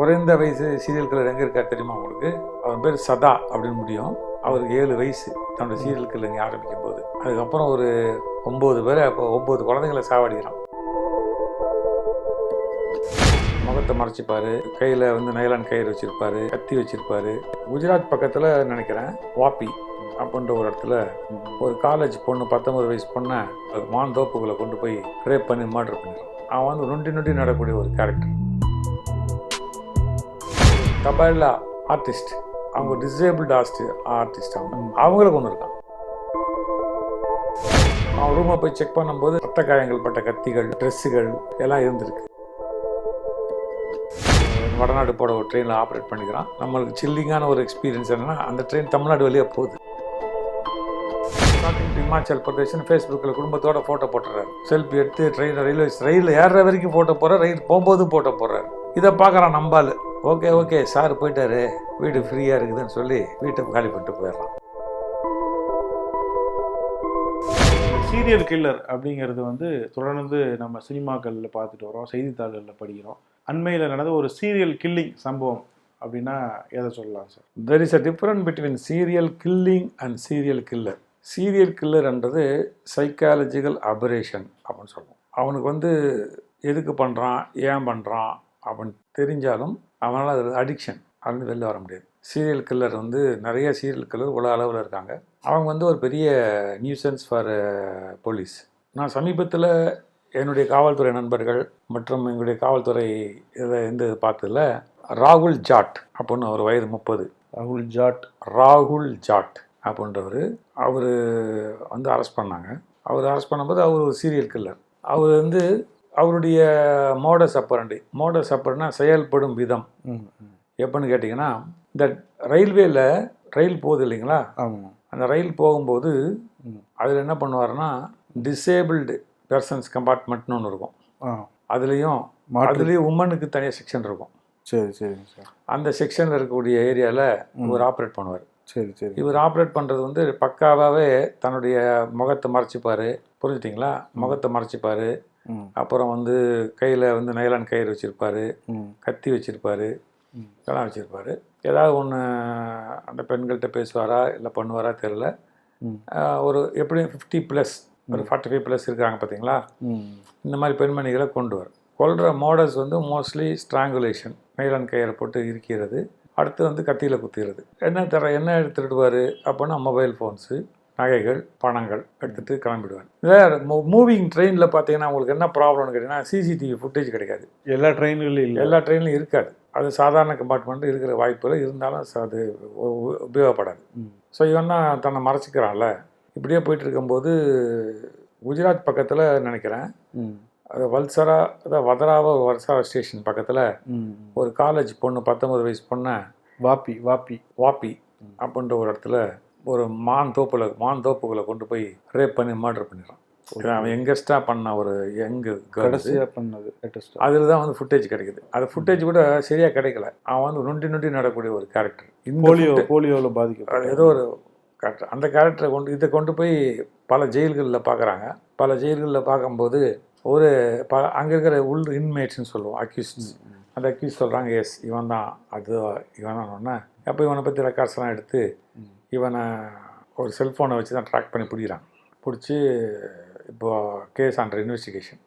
குறைந்த வயசு serial killer எங்கே இருக்கார் தெரியுமா உங்களுக்கு? அவர் பேர் சதா அப்படின்னு முடியும். அவருக்கு ஏழு வயசு தன்னோட சீரியல் இங்கே ஆரம்பிக்கும் போது அதுக்கப்புறம் ஒரு ஒம்பது பேரை அப்போ ஒம்பது குழந்தைங்களை சாவடிக்கிறான். முகத்தை மறைச்சிப்பாரு. கையில் வந்து நைலான் கயிறு வச்சிருப்பாரு. கத்தி வச்சிருப்பாரு. குஜராத் பக்கத்தில் நினைக்கிறேன் வாப்பி அப்படின்ற ஒரு இடத்துல ஒரு காலேஜ் பொண்ணு பத்தொன்பது வயசு பொண்ணை மான் தோப்புகளை கொண்டு போய் ரேப் பண்ணி மர்டர் பண்ணிடுறான். அவன் வந்து நொண்டி நொண்டி நடக்கூடிய ஒரு கேரக்டர் தபாயிலா ஆர்டிஸ்ட் அவங்க டிசேபிள்டு ஆர்டிஸ்ட் ஆர்டிஸ்ட் அவங்க. அவங்கள கொண்டு இருக்கான். அவன் ரூமை போய் செக் பண்ணும்போது ரத்த காயங்கள் பட்ட கத்திகள் ட்ரெஸ்ஸுகள் எல்லாம் இருந்திருக்கு. வடநாடு போட ஒரு ட்ரெயினில் ஆப்ரேட் பண்ணிக்கிறான். நம்மளுக்கு சில்லிங்கான ஒரு எக்ஸ்பீரியன்ஸ் என்னன்னா அந்த ட்ரெயின் தமிழ்நாடு வழியாக போகுது. இமாச்சல் பிரதேசன் ஃபேஸ்புக்கில் குடும்பத்தோட ஃபோட்டோ போட்டுறாரு. செல்ஃபி எடுத்து ட்ரெயின் ரயில்வே ரயிலில் ஏறுற வரைக்கும் ஃபோட்டோ போடுறாரு ரயில் போகும்போதும் ஃபோட்டோ போடுறாரு. இதை பார்க்குறான் நம்பால் ஓகே ஓகே. சார் போயிட்டாரு. வீடு ஃப்ரீயாக இருக்குதுன்னு சொல்லி வீட்டை காலி பண்ணிட்டு போயிடுறான் சீரியல் கில்லர் அப்படிங்கிறது வந்து தொடர்ந்து நம்ம சினிமாக்களில் பார்த்துட்டு வரோம் செய்தித்தாள்களில் படிக்கிறோம். அண்மையில் நடந்த ஒரு சீரியல் கில்லிங் சம்பவம் அப்படின்னா எதை சொல்லலாம் sir? There is a different between serial killing and serial killer serial கில்லர்ன்றது psychological operation அப்படின்னு சொல்லுவோம். அவனுக்கு வந்து எதுக்கு பண்ணுறான் ஏன் பண்ணுறான் அப்படின்னு தெரிஞ்சாலும் அவனால் அது அடிக்ஷன் அதுலேருந்து வெளில வர முடியாது. சீரியல் கில்லர் வந்து நிறைய சீரியல் கில்லர் உலக அளவில் இருக்காங்க. அவங்க வந்து ஒரு பெரிய நியூசன்ஸ் ஃபார் போலீஸ் நான் சமீபத்தில் என்னுடைய காவல்துறை நண்பர்கள் மற்றும் எங்களுடைய காவல்துறை இதை இந்த இது பார்த்ததில் ராகுல் ஜாட் அப்படின்னு ஒரு வயது முப்பது. ராகுல் ஜாட். ராகுல் ஜாட் அப்படின்றவர் அவர் வந்து அரெஸ்ட் பண்ணாங்க. அவர் அரெஸ்ட் பண்ணும்போது அவர் ஒரு சீரியல் கில்லர் அவர் வந்து அவருடைய மோடஸ் அப்பரண்டி மோடஸ் அப்பரனா செயல்படும் விதம். எப்படின்னு கேட்டிங்கன்னா இந்த ரயில்வேல ரயில் போகுது இல்லைங்களா? அந்த ரயில் போகும்போது அதில் என்ன பண்ணுவாருன்னா டிசேபிள்டு பெர்சன்ஸ் கம்பார்ட்மெண்ட்னு ஒன்று இருக்கும். அதுலேயும் அதுலேயும் உமனுக்கு தனியாக செக்ஷன் இருக்கும். சரி சார் அந்த செக்ஷனில் இருக்கக்கூடிய ஏரியாவில் இவர் ஆப்ரேட் பண்ணுவார். சரி சரி. இவர் ஆப்ரேட் பண்ணுறது வந்து பக்காவாகவே தன்னுடைய முகத்தை மறைச்சிப்பார். புரிஞ்சுட்டிங்களா? முகத்தை மறைச்சிப்பார். அப்புறம் வந்து கையில் வந்து நைலான் கயிறு வச்சுருப்பாரு கத்தி வச்சுருப்பாரு. இதெல்லாம் வச்சுருப்பாரு. ஏதாவது ஒன்று அந்த பெண்கள்கிட்ட பேசுவாரா இல்லை பண்ணுவாரா தெரில ஒரு எப்படியும் ஃபிஃப்டி ப்ளஸ் ஒரு ஃபார்ட்டி ஃபைவ் ப்ளஸ் இருக்காங்க பார்த்தீங்களா இந்த மாதிரி பெண்மணிகளை கொண்டு வரும். கொல்ற மாடல்ஸ் வந்து மோஸ்ட்லி ஸ்ட்ராங்குலேஷன் நைலான் கயிறை போட்டு இருக்கிறது அடுத்து வந்து கத்தியில் குத்திடுறது. என்ன தர என்ன எடுத்துடுவார் அப்படின்னா மொபைல் ஃபோன்ஸு நகைகள் பணங்கள் எடுத்துகிட்டு கிளம்பிடுவார் இதில் மூவிங் ட்ரெயினில் பார்த்தீங்கன்னா உங்களுக்கு என்ன ப்ராப்ளம்னு கேட்டிங்கன்னா சிசிடிவி ஃபுட்டேஜ் கிடைக்காது. எல்லா ட்ரெயின்களும் இல்லை. எல்லா ட்ரெயின்லையும் இருக்காது. அது சாதாரண கம்பார்ட்மெண்ட் இருக்கிற வாய்ப்புகள் இருந்தாலும் அது உபயோகப்படாது. ஸோ இவன் தான் தன்னை மறைச்சிக்கிறான்ல. இப்படியே போயிட்டு இருக்கும்போது குஜராத் பக்கத்தில் நினைக்கிறேன். அது வல்சரா அதாவது வதராவ வல்சரா ஸ்டேஷன் பக்கத்தில் ஒரு காலேஜ் பொண்ணு பத்தொம்பது வயசு பொண்ணை வாப்பி வாப்பி. வாப்பி அப்படின்ற ஒரு இடத்துல ஒரு மான் தோப்புல மான் தோப்புகளை கொண்டு போய் ரேப் பண்ணி மர்டர் பண்ணிடுறான். அவன் யங்கஸ்டாக பண்ண ஒரு கேர்ள்ஸ் கடைசியாக பண்ணது அதில் தான் வந்து ஃபுட்டேஜ் கிடைக்குது. அது ஃபுட்டேஜ் கூட சரியாக கிடைக்கல. அவன் வந்து நொண்டி நொண்டி நடக்கூடிய ஒரு கேரக்டர் போலியோ போலியோவில் அது பாதிக்கப்பட்ட ஏதோ ஒரு கேரக்டர் அந்த கேரக்டரை கொண்டு இதை கொண்டு போய் பல ஜெயில்களில் பார்க்குறாங்க பல ஜெயில்களில் பார்க்கும்போது ஒரு ப அங்கே இருக்கிற உள் இன்மேட்ஸ்னு சொல்லுவோம் அக்யூஸ்ட் அந்த அக்யூஸ் சொல்கிறாங்க எஸ் இவன் தான் அது இவன் தான் ஒன்று அப்போ இவனை பற்றி ரெக்கார்ட்ஸ்லாம் எடுத்து. இவனை ஒரு செல்ஃபோனை வச்சு தான் ட்ராக் பண்ணி பிடிக்கிறான். பிடிச்சி இப்போ கேஸ் அண்டர் இன்வெஸ்டிகேஷன்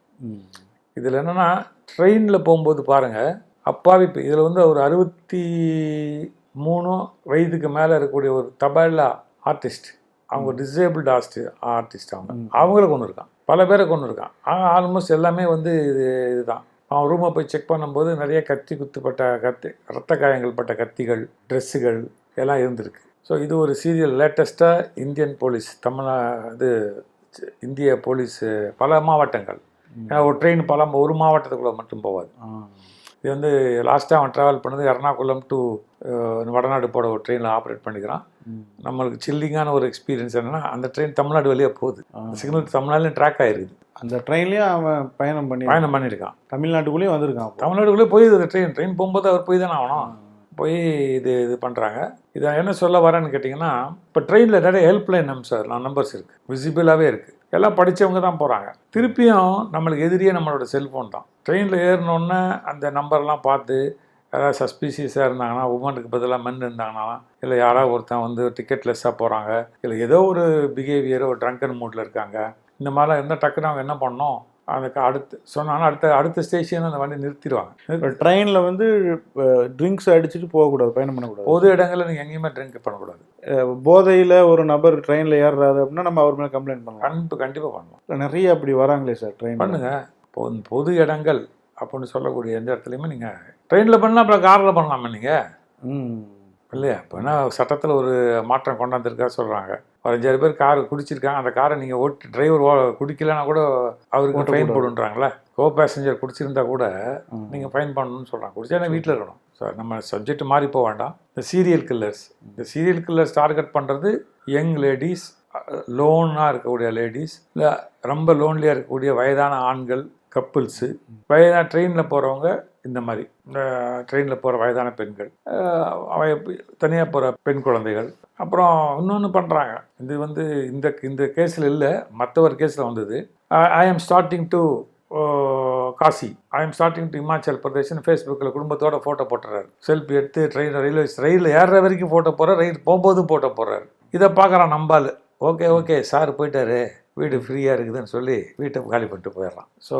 இதில் என்னென்னா ட்ரெயினில் போகும்போது பாருங்கள் அப்பாவி இதில் வந்து ஒரு அறுபத்தி மூணு வயதுக்கு மேலே இருக்கக்கூடிய ஒரு தபாயிலா ஆர்டிஸ்ட் அவங்க டிசேபிள்டு ஆர்டிஸ்ட் ஆர்டிஸ்ட் அவங்க. அவங்கள கொண்டு இருக்கான். பல பேரை கொண்டு இருக்கான். ஆல்மோஸ்ட் எல்லாமே வந்து இது இதுதான். அவன் ரூமை போய் செக் பண்ணும்போது நிறைய கத்தி குத்துப்பட்ட கத்தி ரத்த காயங்கள் பட்ட கத்திகள் ட்ரெஸ்ஸுகள் எல்லாம் இருந்திருக்கு. ஸோ இது ஒரு சீரியல் லேட்டஸ்ட்டாக இந்தியன் போலீஸ் தமிழா இது இந்திய போலீஸ் பல மாவட்டங்கள். ஏன்னா ஒரு ட்ரெயின் பல ஒரு மாவட்டத்துக்குள்ளே மட்டும் போகாது. இது வந்து லாஸ்ட்டாக அவன் ட்ராவல் பண்ணது எர்ணாகுளம் டு வடநாடு போட ஒரு ட்ரெயினில் ஆப்ரேட் பண்ணிக்கிறான். நம்மளுக்கு சில்லிங்கான ஒரு எக்ஸ்பீரியன்ஸ் என்னன்னா அந்த ட்ரெயின் தமிழ்நாடு வழியாக போகுது. சிக்னல் தமிழ்நாடுலையும் ட்ராக் ஆகிருக்குது அந்த ட்ரெயின்லேயும் அவன் பயணம் பண்ணி பயணம் பண்ணியிருக்கான். தமிழ்நாட்டுக்குள்ளேயும் வந்திருக்கான் அப்போ. தமிழ்நாடுக்குள்ளே போய் இது ட்ரெயின் ட்ரெயின் போகும்போது அவர் போய் தானே ஆகணும். போய் இது இது பண்ணுறாங்க இதை என்ன சொல்ல வரேன்னு கேட்டிங்கன்னா இப்போ ட்ரெயினில் நிறைய ஹெல்ப்லைன் நம்பர்ஸ் நம்பர்ஸ் இருக்குது விசிபிளாகவே இருக்குது எல்லாம் படித்தவங்க தான் போகிறாங்க திருப்பியும் நம்மளுக்கு எதிரியே நம்மளோட செல்ஃபோன் தான். ட்ரெயினில் ஏறினோடனே அந்த நம்பர்லாம் பார்த்து யாராவது சஸ்பீசியஸாக இருந்தாங்கன்னா உமனுக்கு பதிலாக மென் இருந்தாங்கன்னா இல்லை யாராவது ஒருத்தன் வந்து டிக்கெட் லெஸ்ஸாக போகிறாங்க இல்லை ஏதோ ஒரு பிஹேவியர் ஒரு ட்ரங்கன் மூடில் இருக்காங்க இந்த மாதிரிலாம் இருந்தால் டக்குன்னு அவங்க என்ன பண்ணோம் அதுக்கு அடுத்து சொன்னாங்கன்னா அடுத்த அடுத்த ஸ்டேஷன் அந்த வண்டி நிறுத்திடுவாங்க. ட்ரெயினில் வந்து ட்ரிங்க்ஸ் அடிச்சுட்டு போகக்கூடாது பயணம் பண்ணக்கூடாது. பொது இடங்களில் நீங்கள் எங்கேயுமே ட்ரிங்க் பண்ணக்கூடாது. போதையில் ஒரு நபர் ட்ரெயினில் ஏறுறாரு அப்படின்னா நம்ம அவர் மேலே கம்ப்ளைண்ட் பண்ணலாம். கண்டிப்பாக கண்டிப்பாக பண்ணலாம். நிறைய அப்படி வராங்களே சார் ட்ரெயின் பண்ணுங்க. பொது இடங்கள் அப்படின்னு சொல்லக்கூடிய எந்த இடத்துலையுமே நீங்கள் ட்ரெயினில் பண்ணலாம் அப்புறம் காரில் பண்ணலாமா நீங்கள் ம். இல்லையா? இப்போ என்ன சட்டத்தில் ஒரு மாற்றம் கொண்டாந்துருக்கா சொல்கிறாங்க ஒரு அஞ்சாறு பேர் கார் குடிச்சிருக்காங்க. அந்த காரை நீங்கள் ஓட்டி டிரைவர் குடிக்கலன்னா கூட அவருக்கு ஃபைன். போடுன்றாங்களே கோ பேசஞ்சர் குடிச்சிருந்தா கூட. நீங்கள் ஃபைன் பண்ணணும்னு சொல்கிறாங்க குடிச்சா வீட்டில் இருக்கணும்? ஸோ நம்ம சப்ஜெக்ட் மாறி போக வேண்டாம். இந்த சீரியல் கில்லர்ஸ் இந்த சீரியல் கில்லர்ஸ் டார்கெட் பண்ணுறது யங் லேடிஸ் லோனாக இருக்கக்கூடிய லேடிஸ் இல்லை ரொம்ப லோன்லியாக இருக்கக்கூடிய வயதான ஆண்கள் கப்புள்ஸு வயதான ட்ரெயினில் போகிறவங்க இந்த மாதிரி இந்த ட்ரெயினில் போகிற வயதான பெண்கள் அவை தனியாக போகிற பெண் குழந்தைகள். அப்புறம் இன்னொன்று பண்ணுறாங்க இது வந்து இந்த இந்த கேஸில் இல்லை மற்ற ஒரு கேஸில் வந்தது I am starting to Kashi I am starting to Himachal பிரதேஷ்னு ஃபேஸ்புக்கில் குடும்பத்தோட ஃபோட்டோ போட்டுறாரு. செல்ஃபி எடுத்து ட்ரெயின் ரயில்வே ரயிலில் ஏறுற வரைக்கும் ஃபோட்டோ போடுறாரு ரயில் போகும்போதும் ஃபோட்டோ போடுறாரு. இதை பார்க்குறான் நம்பால் ஓகே ஓகே சார் போயிட்டாரு. வீடு ஃப்ரீயாக இருக்குதுன்னு சொல்லி வீட்டை காலி பண்ணிட்டு போயிடுறான். ஸோ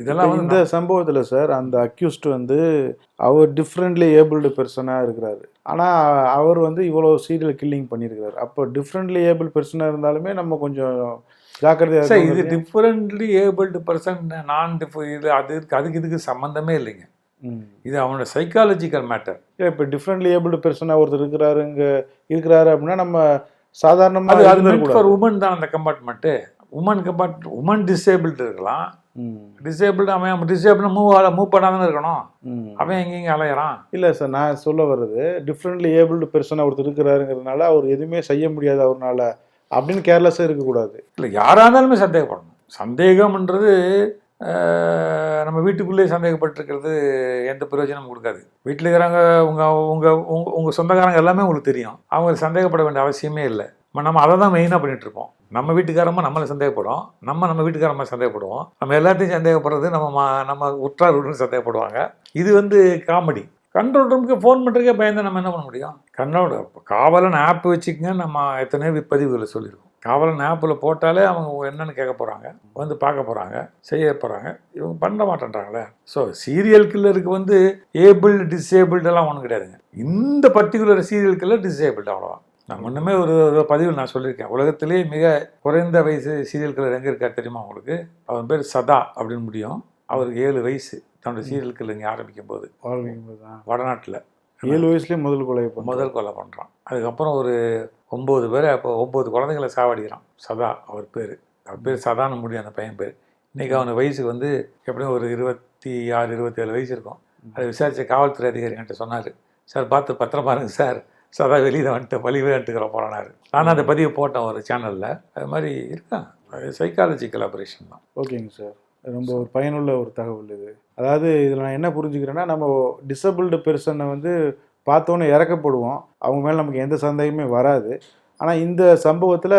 இதெல்லாம் இந்த சம்பவத்தில் சார் அந்த அக்யூஸ்ட் வந்து அவர் டிஃப்ரெண்ட்லி ஏபிள்டு பர்சனாக இருக்கிறாரு. ஆனால் அவர் வந்து இவ்வளோ சீரியல் கில்லிங் பண்ணியிருக்கிறாரு. அப்போ டிஃப்ரெண்ட்லி ஏபிள் பர்சனாக இருந்தாலுமே நம்ம கொஞ்சம் ஜாக்கிரதையாக சார் இது. டிஃப்ரெண்ட்லி ஏபிள்டு பர்சன் நான் டிஃப் இது அது அதுக்கு இதுக்கு சம்மந்தமே இல்லைங்க. இது அவனோட சைக்காலஜிக்கல் மேட்டர் இப்போ டிஃப்ரெண்ட்லி ஏபிள்டு பர்சனாக ஒருத்தர் இருக்கிறாரு இங்கே இருக்கிறாரு அப்படின்னா நம்ம சாதாரணமாக அது ஃபார் உமன் தான் அந்த compartment women compart women disabled இருக்கலாம். டிசேபிள்டு அவன் டிசேபிள் மூவ் ஆல மூவ் பண்ணாதானே இருக்கணும். அவன் எங்கெங்க அலையறான். இல்லை சார் நான் சொல்ல வர்றது டிஃப்ரெண்ட்லி ஏபிள்டு பர்சனாக ஒருத்தர் இருக்கிறாருங்கிறதுனால அவர் எதுவுமே செய்ய முடியாது அவர்னால. அப்படின்னு கேர்லெஸ்ஸாக இருக்கக்கூடாது. இல்லை யாராக இருந்தாலுமே சந்தேகப்படணும். சந்தேகம்ன்றது நம்ம வீட்டுக்குள்ளேயே சந்தேகப்பட்டிருக்கிறது எந்த பிரயோஜனமும் கொடுக்காது. வீட்டில் இருக்கிறவங்க உங்கள் உங்கள் உங்கள் உங்கள் சொந்தக்காரங்க எல்லாமே உங்களுக்கு தெரியும். அவங்க சந்தேகப்பட வேண்டிய அவசியமே இல்லை. நம்ம நம்ம அதை தான் மெயினாக பண்ணிகிட்ருப்போம் நம்ம வீட்டுக்காரமாக நம்மளை சந்தேகப்படும் நம்ம நம்ம வீட்டுக்காரமாக சந்தேகப்படுவோம். நம்ம எல்லாத்தையும் சந்தேகப்படுறது நம்ம மா- நம்ம உற்றார் உடன் சந்தேகப்படுவாங்க. இது வந்து காமெடி கண்ட்ரோல் ரூமுக்கு ஃபோன் பண்ணுறதுக்கே பயந்து நம்ம என்ன பண்ண முடியும்? கண்ட்ரோல் காவலன் ஆப் வச்சுக்கங்க. நம்ம எத்தனையோ பதிவுகளை சொல்லியிருக்கோம். காவலன் ஆப்பில் போட்டாலே அவங்க என்னன்னு கேட்க போகிறாங்க வந்து பார்க்க போகிறாங்க செய்ய போகிறாங்க இவங்க பண்ண மாட்டேன்றாங்களே. ஸோ சீரியல் கில்லருக்கு வந்து ஏபிள்டு டிசேபிள்டு எல்லாம் ஒன்றும் கிடையாதுங்க. இந்த பர்டிகுலர் சீரியல் கில்லர் டிசேபிள்டு அவ்வளோதான் நான் முன்னமே ஒரு ஒரு பதிவில் நான் சொல்லியிருக்கேன். உலகத்திலேயே மிக குறைந்த வயசு சீரியல் கில்லர் எங்கே இருக்கார் தெரியுமா உங்களுக்கு? அவன் பேர் சதா அப்படின்னு முடியும். அவருக்கு ஏழு வயசு. தன்னோட சீரியல் கில்லிங் ஆரம்பிக்கும் போது வடநாட்டில். ஏழு வயசுலேயே முதல் கொலை முதல் கொலை பண்ணுறான் அதுக்கப்புறம் ஒரு ஒம்பது பேர் அப்போ ஒம்பது குழந்தைங்களை சாவடிக்கிறான். சதா அவர் பேர். அவர் பேர் சதான்னு முடியும் அந்த பையன் பேர். இன்றைக்கி அவனுக்கு வயசுக்கு வந்து எப்படியும் ஒரு இருபத்தி ஆறு இருபத்தேழு வயசு இருக்கும். அதை விசாரித்த காவல்துறை அதிகாரி என்கிட்ட சொன்னார் சார் பார்த்து பத்திரமா இருங்க சார். சதா வெளியில் வந்துட்டு வழிவே வந்துட்டுக்கிற போகிறானாரு நான் அந்த பதிவு போட்டேன் ஒரு சேனலில் அது மாதிரி இருக்கான் அது சைக்காலஜிக்கல் ஆப்ரேஷன் தான். ஓகேங்க சார். ரொம்ப ஒரு பயனுள்ள ஒரு தகவல் இது. அதாவது இதில் நான் என்ன புரிஞ்சுக்கிறேன்னா நம்ம டிசபிள்டு பெர்சனை வந்து பார்த்தோன்னே இறக்கப்படுவோம். அவங்க மேலே நமக்கு எந்த சந்தேகமே வராது. ஆனால் இந்த சம்பவத்தில்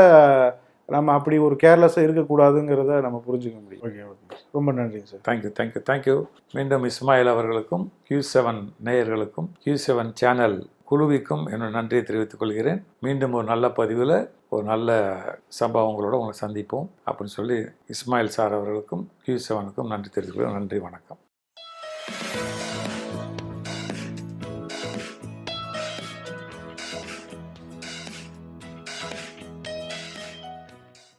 நம்ம அப்படி ஒரு கேர்லெஸ்ஸாக இருக்கக்கூடாதுங்கிறத நம்ம புரிஞ்சுக்க முடியும். Okay okay. ரொம்ப நன்றிங்க sir. Thank you thank you thank you மீண்டும் இஸ்மாயில் அவர்களுக்கும் கியூ செவன் நேயர்களுக்கும் கியூ செவன் சேனல் குழுவிற்கும் என்னோட நன்றியை தெரிவித்துக் கொள்கிறேன். மீண்டும் ஒரு நல்ல பதிவில் ஒரு நல்ல சம்பவங்களோட உங்களை சந்திப்போம். அப்படின்னு சொல்லி இஸ்மாயில் சார் அவர்களுக்கும் கியூ செவனுக்கும் நன்றி தெரிவித்துக் கொள்கிறேன். நன்றி வணக்கம்.